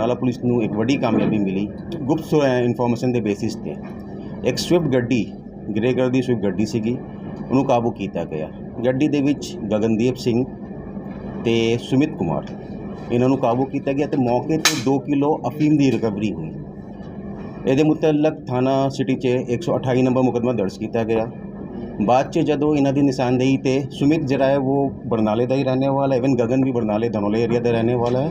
Barnala police ਨੂੰ ਇੱਕ ਵੱਡੀ ਕਾਮਯਾਬੀ ਮਿਲੀ। ਗੁਪਤ ਇਨਫੋਰਮੇਸ਼ਨ ਦੇ ਬੇਸਿਸ ਤੇ ਇੱਕ ਸਵਿਫਟ ਗੱਡੀ ਗ੍ਰੇ ਕਲਰ ਦੀ ਸਵਿਫਟ ਗੱਡੀ ਸੀਗੀ, ਉਹਨੂੰ ਕਾਬੂ ਕੀਤਾ ਗਿਆ। ਗੱਡੀ ਦੇ ਵਿੱਚ ਗਗਨਦੀਪ ਸਿੰਘ ਤੇ ਸੁਮਿਤ ਕੁਮਾਰ। ਇਹਨਾਂ ਨੂੰ ਕਾਬੂ ਕੀਤਾ ਗਿਆ ਤੇ ਮੌਕੇ ਤੇ 2 ਕਿਲੋ ਅਫੀਮ ਦੀ ਰਿਕਵਰੀ ਹੋਈ। ਇਹਦੇ ਮੁਤਲਕ ਥਾਣਾ ਸਿਟੀ 'ਚ 128 ਨੰਬਰ ਮੁਕੱਦਮਾ ਦਰਜ ਕੀਤਾ ਗਿਆ। ਬਾਅਦ 'ਚ ਜਦੋਂ ਇਹਨਾਂ ਦੀ ਨਿਸ਼ਾਨਦੇਹੀ ਤੇ ਸੁਮਿਤ ਜਿਹੜਾ ਹੈ, ਉਹ ਬਰਨਾਲੇ ਦਾ ਹੀ ਰਹਿਣੇ ਵਾਲਾ ਹੈ। ਇਵਨ ਗਗਨ ਵੀ ਬਰਨਾਲੇ ਧਨੌਲੇ ਏਰੀਆ ਦਾ ਰਹਿਣੇ ਵਾਲਾ ਹੈ।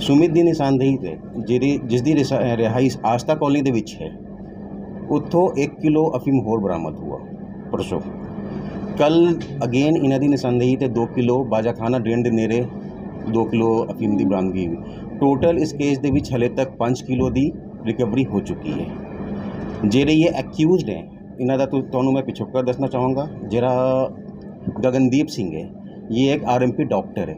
ਸੁਮਿਤ ਦੀ ਨਿਸ਼ਾਨਦੇਹੀ ਤੇ, ਜਿਹੜੀ ਜਿਸ ਦੀ ਰਿਸਾ- ਅਹ ਰਿਹਾਇਸ਼ ਆਸਤਾ ਕਲੋਨੀ ਦੇ ਵਿੱਚ ਹੈ, ਉੱਥੋਂ 1 ਕਿਲੋ ਅਫੀਮ ਹੋਰ ਬਰਾਮਦ ਹੁਆ। ਪਰਸੋਂ, ਕੱਲ ਅਗੇਨ ਇਹਨਾਂ ਦੀ ਨਿਸ਼ਾਨਦੇਹੀ ਤੇ 2 ਕਿਲੋ ਬਾਜਾਖਾਨਾ ਡਰੇਨ ਦੇ ਨੇੜੇ 2 ਕਿਲੋ ਅਫੀਮ ਦੀ ਬਰਾਮਦਗੀ ਹੋਈ। ਟੋਟਲ ਇਸ ਕੇਸ ਦੇ ਵਿੱਚ ਹਲੇ ਤੱਕ 5 ਕਿਲੋ ਦੀ ਰਿਕਵਰੀ ਹੋ ਚੁੱਕੀ ਹੈ। ਜਿਹੜੇ ਇਹ ਐਕਿਊਜ਼ਡ ਹੈ, ਇਹਨਾਂ ਦਾ ਤੁਹਾਨੂੰ ਮੈਂ ਪਿਛੋਕੜ ਦੱਸਣਾ ਚਾਹਾਂਗਾ। ਜਿਹੜਾ ਗਗਨਦੀਪ ਸਿੰਘ ਹੈ, ਇਹ ਇੱਕ ਆਰਐਮਪੀ ਡਾਕਟਰ ਹੈ।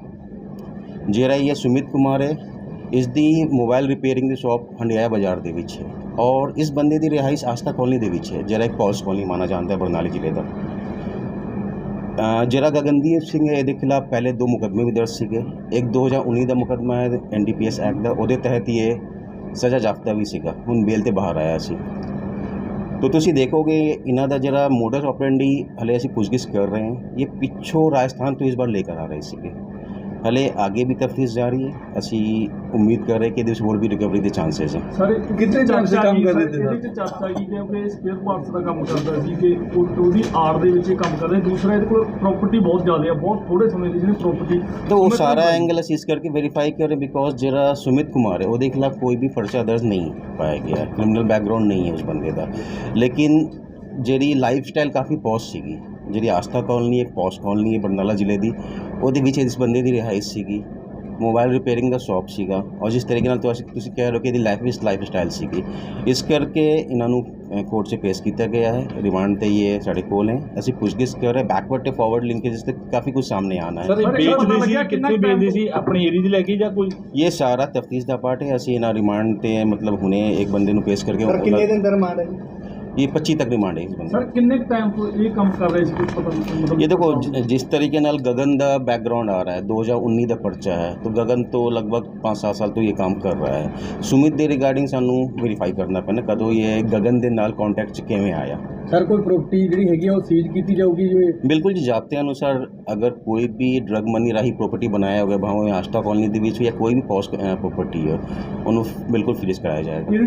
ਜਿਹੜਾ ਇਹ ਸੁਮਿਤ ਕੁਮਾਰ ਹੈ ਇਸ ਦੀ ਮੋਬਾਈਲ ਰਿਪੇਅਰਿੰਗ ਦੀ ਸ਼ਾਪ ਹੰਡਿਆਇਆ ਬਾਜ਼ਾਰ ਦੇ ਵਿੱਚ ਹੈ ਔਰ ਇਸ ਬੰਦੇ ਦੀ ਰਿਹਾਇਸ਼ ਆਸਥਾ ਕਲੋਨੀ ਦੇ ਵਿੱਚ ਹੈ, ਜਿਹੜਾ ਇੱਕ ਪੌਲਸ ਕਲੋਨੀ ਮਾਨਾ ਜਾਂਦਾ ਹੈ ਬਰਨਾਲੇ ਜ਼ਿਲ੍ਹੇ ਦਾ। ਜਿਹੜਾ ਗਗਨਦੀਪ ਸਿੰਘ ਹੈ, ਇਹਦੇ ਖਿਲਾਫ ਪਹਿਲੇ ਦੋ ਮੁਕੱਦਮੇ ਵੀ ਦਰਜ ਸੀਗੇ। ਇੱਕ 2019 ਦਾ ਮੁਕੱਦਮਾ ਹੈ ਐਨਡੀਪੀਐਸ ਐਕਟ ਦਾ, ਉਹਦੇ ਤਹਿਤ ਹੀ ਇਹ ਸਜ਼ਾ ਜਾਫਤਾ ਵੀ ਸੀਗਾ, ਹੁਣ ਬੇਲ ਤੇ ਬਾਹਰ ਆਇਆ ਸੀ। ਤੋ ਤੁਸੀਂ ਦੇਖੋਗੇ, ਇਹਨਾਂ ਦਾ ਜਿਹੜਾ ਮੋਡਸ ਆਪਰੈਂਡੀ ਹਲੇ ਅਸੀਂ ਪੁੱਛਗਿੱਛ ਕਰ ਰਹੇ ਹਾਂ, ਇਹ ਪਿੱਛੋਂ ਰਾਜਸਥਾਨ ਤੋਂ ਇਸ ਵਾਰ ਲੈ ਕਰ ਆ ਰਹੇ ਸੀਗੇ। ਹਲੇ ਅੱਗੇ ਵੀ ਤਫਤੀਸ਼ ਜਾਰੀ ਹੈ ਅਸੀਂ ਉਮੀਦ ਕਰ ਰਹੇ ਕਿ ਇਹਦੇ ਵਿੱਚ ਹੋਰ ਵੀ ਰਿਕਵਰੀ ਦੇ ਚਾਂਸਸ ਹੈ ਸਰ ਕਿੰਨੇ ਚਾਂਸੇ ਕੰਮ ਕਰ ਰਹੇ ਤੇ ਇਹਦੇ ਵਿੱਚ ਚਰਚਾ ਕੀ ਕਿ ਸਪੇਅਰ ਪਾਰਟਸ ਦਾ ਕੰਮ ਕਰਦਾ ਸੀ ਕਿ ਉਹਦੀ ਆਰ ਦੇ ਵਿੱਚ ਕੰਮ ਕਰਦਾ ਦੂਸਰਾ ਇਹਦੇ ਕੋਲ ਪ੍ਰਾਪਰਟੀ ਬਹੁਤ ਜ਼ਿਆਦਾ ਹੈ ਬਹੁਤ ਥੋੜੇ ਸਮੇਂ ਦੀ ਜਿਹੜੀ ਪ੍ਰਾਪਰਟੀ ਤਾਂ ਉਹ ਸਾਰਾ ਐਂਗਲ ਅਸੀਂ ਇਸ ਕਰਕੇ ਵੈਰੀਫਾਈ ਕਰ ਰਹੇ ਬਿਕੋਜ਼ ਜਿਹੜਾ ਸੁਮਿਤ ਕੁਮਾਰ ਹੈ ਉਹਦੇ ਖਿਲਾਫ ਕੋਈ ਵੀ ਪਰਚਾ ਦਰਜ ਨਹੀਂ ਪਾਇਆ ਗਿਆ ਕ੍ਰਿਮੀਨਲ ਬੈਕਗ੍ਰਾਉਂਡ ਨਹੀਂ ਹੈ ਉਸ ਬੰਦੇ ਦਾ ਲੇਕਿਨ ਜਿਹੜੀ ਲਾਈਫ ਸਟਾਈਲ ਕਾਫੀ ਪੌਸ਼ ਸੀਗੀ ਜਿਹੜੀ ਆਸਥਾ ਕਾਲੋਨੀ ਇੱਕ ਪੌਸ਼ ਕਾਲੋਨੀ ਹੈ ਬਰਨਾਲਾ ਜ਼ਿਲ੍ਹੇ ਦੀ ਉਹਦੇ ਵਿੱਚ ਇਸ ਬੰਦੇ ਦੀ ਰਿਹਾਇਸ਼ ਸੀਗੀ। ਮੋਬਾਈਲ ਰਿਪੇਅਰਿੰਗ ਦਾ ਸ਼ਾਪ ਸੀਗਾ। ਔਰ ਜਿਸ ਤਰੀਕੇ ਨਾਲ ਤੁਸੀਂ ਤੁਸੀਂ ਕਹਿ ਰਹੇ ਹੋ ਕਿ ਇਹਦੀ ਲਾਈਫ ਵਿੱਚ ਲਾਈਫ ਸਟਾਈਲ ਸੀਗੀ। ਇਸ ਕਰਕੇ ਇਹਨਾਂ ਨੂੰ ਕੋਰਟ 'ਚ ਪੇਸ਼ ਕੀਤਾ ਗਿਆ ਹੈ। ਰਿਮਾਂਡ ਤੇ ਇਹ ਸਾਡੇ ਕੋਲ ਹੈ। ਅਸੀਂ ਪੁੱਛਗਿੱਛ ਕਰ ਰਹੇ ਬੈਕਵਰਡ ਤੇ ਫਾਰਵਰਡ ਲਿੰਕੇਜ ਤੇ ਕਾਫੀ ਕੁਝ ਸਾਹਮਣੇ ਆਣਾ ਹੈ। ਸਰ ਵੇਚਦੇ ਸੀ ਕਿੱਥੇ ਵੇਚਦੇ ਸੀ? ਆਪਣੇ ਏਰੀਆ 'ਚ ਲੈ ਕੇ ਜਾਂ ਕੋਈ? ਇਹ ਸਾਰਾ ਤਫਤੀਸ਼ ਦਾ ਪਾਰਟ ਹੈ। ਅਸੀਂ ਇਹਨਾਂ ਰਿਮਾਂਡ ਤੇ ਮਤਲਬ ਹੁਣੇ ਇੱਕ ਬੰਦੇ ਨੂੰ ਪੇਸ਼ ਕਰਕੇ ਸਰ ਕਿੰਨੇ ਦਿਨ ਦਾ ਰਿਮਾਂਡ ਹੈ ये पच्चीस तक डिमांड है इस बंदे सर कितने टाइम को ये काम कर रहे हैं कुछ पता नहीं मतलब ये देखो ज- जिस ਦਾ ਬੈਕਗ੍ਰਾਉਂਡ ਆ ਰਿਹਾ ਹੈ 2019 ਦਾ ਪਰਚਾ ਹੈ ਤਾਂ ਗगन ਤੋਂ ਲਗਭਗ 5-7 ਸਾਲ ਤੋਂ ਇਹ ਕੰਮ ਕਰ ਰਿਹਾ ਹੈ। ਸੁਮਿਤ ਦੇ ਰਿਗਾਰਡਿੰਗ ਸਾਨੂੰ ਵੈਰੀਫਾਈ ਕਰਨਾ ਪੈਣਾ ਕਦੋਂ ਇਹ ਗगन ਦੇ ਨਾਲ ਕੰਟੈਕਟ 'ਚ ਕਿਵੇਂ ਆਇਆ? ਸਰ ਕੋਈ ਪ੍ਰਾਪਰਟੀ ਜਿਹੜੀ ਹੈਗੀ ਉਹ ਸੀਜ਼ ਕੀਤੀ ਜਾਊਗੀ ਜਿਵੇਂ? ਬਿਲਕੁਲ ਜੀ ਜ਼ਾਬਤੇ ਅਨੁਸਾਰ ਅਗਰ ਕੋਈ ਵੀ ਡਰਗ ਮਨੀ ਰਾਹੀਂ ਪ੍ਰਾਪਰਟੀ ਬਣਾਇਆ ਹੋਵੇ ਭਾਵੇਂ ਆਸ਼ਟਾ ਕਾਲਨੀ ਦੇ ਵਿੱਚ ਜਾਂ ਕੋਈ ਵੀ ਪੌਸ ਪ੍ਰਾਪਰਟੀ ਹੈ ਉਹਨੂੰ ਬਿਲਕੁਲ ਫਿਨਿਸ਼ ਕਰਾਇਆ ਜਾਏਗਾ। ਇਹਦੇ